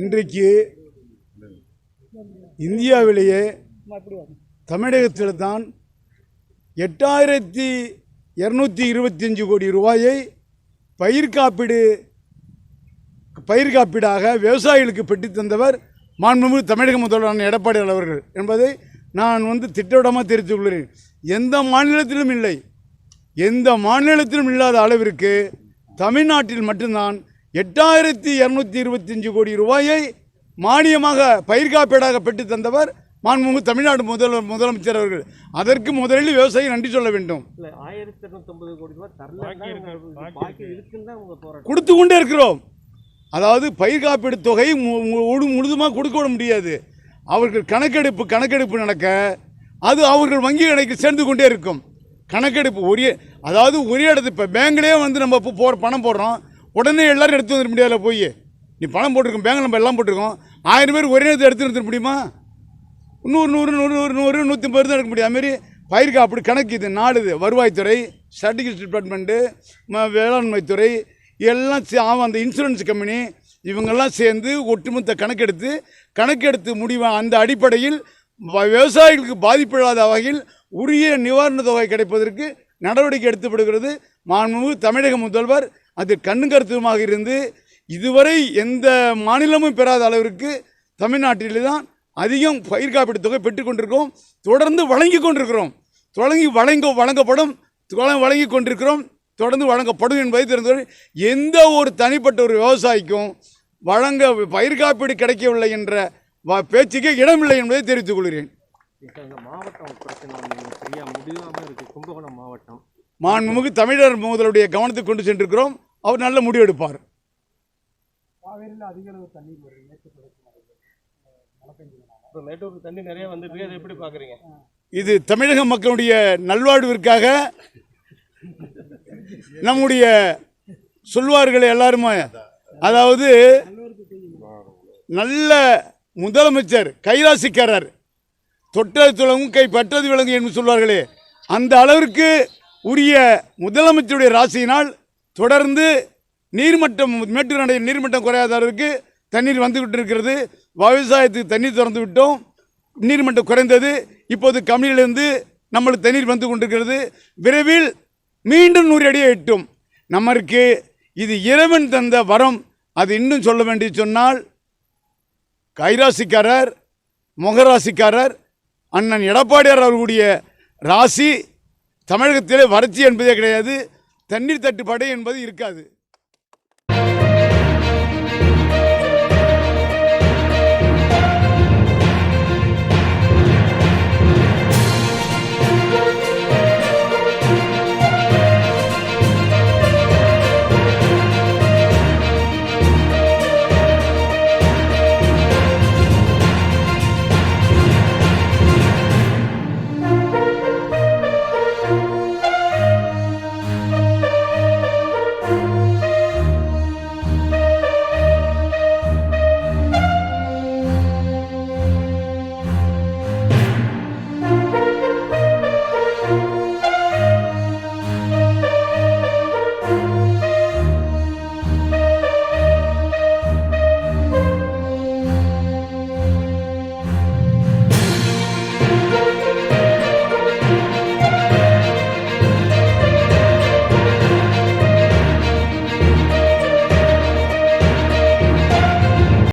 இன்றைக்கு இந்தியாவிலேயே தமிழகத்தில் தான் எட்டாயிரத்தி இரநூத்தி இருபத்தஞ்சு கோடி ரூபாயை பயிர் காப்பீடு பயிர் காப்பீடாக விவசாயிகளுக்கு பெற்று தந்தவர் மாண்புமிகு தமிழக முதல்வரான எடப்பாடி அவர்கள் என்பதை நான் வந்து திட்டவிடமாக தெரிவித்துக் கொள்கிறேன். எந்த மாநிலத்திலும் இல்லை. எந்த மாநிலத்திலும் இல்லாத அளவிற்கு தமிழ்நாட்டில் மட்டும்தான் எட்டாயிரத்தி இரநூத்தி இருபத்தஞ்சு கோடி ரூபாயை மானியமாக பயிர் காப்பீடாக பெற்றுத் தந்தவர் மாண்புமிகு தமிழ்நாடு முதல்வர் முதலமைச்சர் அவர்கள். அதற்கு முதலில் விவசாயி நன்றி சொல்ல வேண்டும். இல்ல ஆயிரத்தி இரநூத்தம்பது கோடி ரூபாய் தரல. பாக்கி இருக்குன்னு தான் உங்க போராட்டம். கொடுத்து கொண்டே இருக்கிறோம். அதாவது பயிர் காப்பீடு தொகை முழுதுமாக கொடுக்க விட முடியாது. அவர்கள் கணக்கெடுப்பு கணக்கெடுப்பு நடக்க அது அவர்கள் வங்கி கணக்கு சேர்ந்து கொண்டே இருக்கும். கணக்கெடுப்பு ஒரே அதாவது ஒரே இடத்து இப்போ பேங்க்லேயே வந்து நம்ம இப்போ போகிற பணம் போடுறோம். உடனே எல்லாரும் எடுத்து வந்துட முடியாதுல போய். நீ பணம் போட்டிருக்கோம் பேங்க் நம்ம எல்லாம் போட்டிருக்கோம். ஆயிரம் பேர் ஒரே நேரத்தில் எடுத்து வந்துட முடியுமா? நூறு நூறு நூறு நூறு நூறு நூற்றி ஐம்பது தான் எடுக்க முடியும். அதுமாரி பயிர் அப்படி கணக்கு இது நாடுது. வருவாய்த்துறை ஸ்டாட்டிஸ்டிக்ஸ் டிபார்ட்மெண்ட்டு ம- வேளாண்மைத்துறை எல்லாம் சே- அவன் அந்த இன்சூரன்ஸ் கம்பெனி இவங்கெல்லாம் சேர்ந்து ஒட்டுமொத்த கணக்கெடுத்து கணக்கெடுத்து முடிவு அந்த அடிப்படையில் விவசாயிகளுக்கு விவசாயிகளுக்கு பாதிப்பில்லாத வகையில் உரிய நிவாரண தொகை கிடைப்பதற்கு நடவடிக்கை எடுத்துப்படுகிறது. மாண்புமிகு தமிழக முதல்வர் அது கண்ணும் கருத்துமாக இருந்து இதுவரை எந்த மாநிலமும் பெறாத அளவிற்கு தமிழ்நாட்டிலே தான் அதிகம் பயிர் காப்பீடு தொகை பெற்றுக் கொண்டிருக்கிறோம். தொடர்ந்து வழங்கி கொண்டிருக்கிறோம். தொடங்கி வழங்க வழங்கப்படும் வழங்கி கொண்டிருக்கிறோம். தொடர்ந்து வழங்கப்படும் என்பதை தெரிந்து எந்த ஒரு தனிப்பட்ட ஒரு விவசாயிக்கும் வழங்க பயிர் காப்பீடு கிடைக்கவில்லை என்ற பேச்சுக்கே இடமில்லை என்பதை தெரிவித்துக் கொள்கிறேன். மாவட்டம் பிரச்சனை இருக்கு. கும்பகோணம் மாவட்டம். மாண்புமிகு தமிழர் முதலுடைய கவனத்துக்கு கொண்டு சென்றிருக்கிறோம். அவர் நல்ல முடிவு எடுப்பார். இப்ப மேட்டூருக்கு தண்ணி நிறைய வந்துட்டு இருக்கு அதை எப்படி பாக்குறீங்க இது தமிழக மக்களுடைய நல்வாழ்விற்காக நம்முடைய சொல்வார்கள் எல்லாருமே அதாவது நல்ல முதலமைச்சர் கைலாசிக்காரர் தொட்டது துளங்கும் கை பட்டது விளங்கு என்று சொல்வார்களே. அந்த அளவிற்கு உரிய முதலமைச்சருடைய ராசியினால் தொடர்ந்து நீர்மட்டம் மேட்டூர் அணையின் நீர்மட்டம் குறையாத அளவுக்கு தண்ணீர் வந்துவிட்டு இருக்கிறது விவசாயத்துக்கு தண்ணீர் திறந்து விட்டோம். நீர்மட்டம் குறைந்தது. இப்போது கம்மியிலிருந்து நம்மளுக்கு தண்ணீர் வந்து கொண்டிருக்கிறது. விரைவில் மீண்டும் நூறு அடியை எட்டும். நமக்கு இது இறைவன் தந்த வரம். அது இன்னும் சொல்ல வேண்டி சொன்னால் கைராசிக்காரர் முகராசிக்காரர் அண்ணன் எடப்பாடியார் அவர்களுடைய ராசி தமிழகத்திலே வறட்சி என்பதே கிடையாது. தண்ணீர் தட்டுப்பாடு என்பது இருக்காது.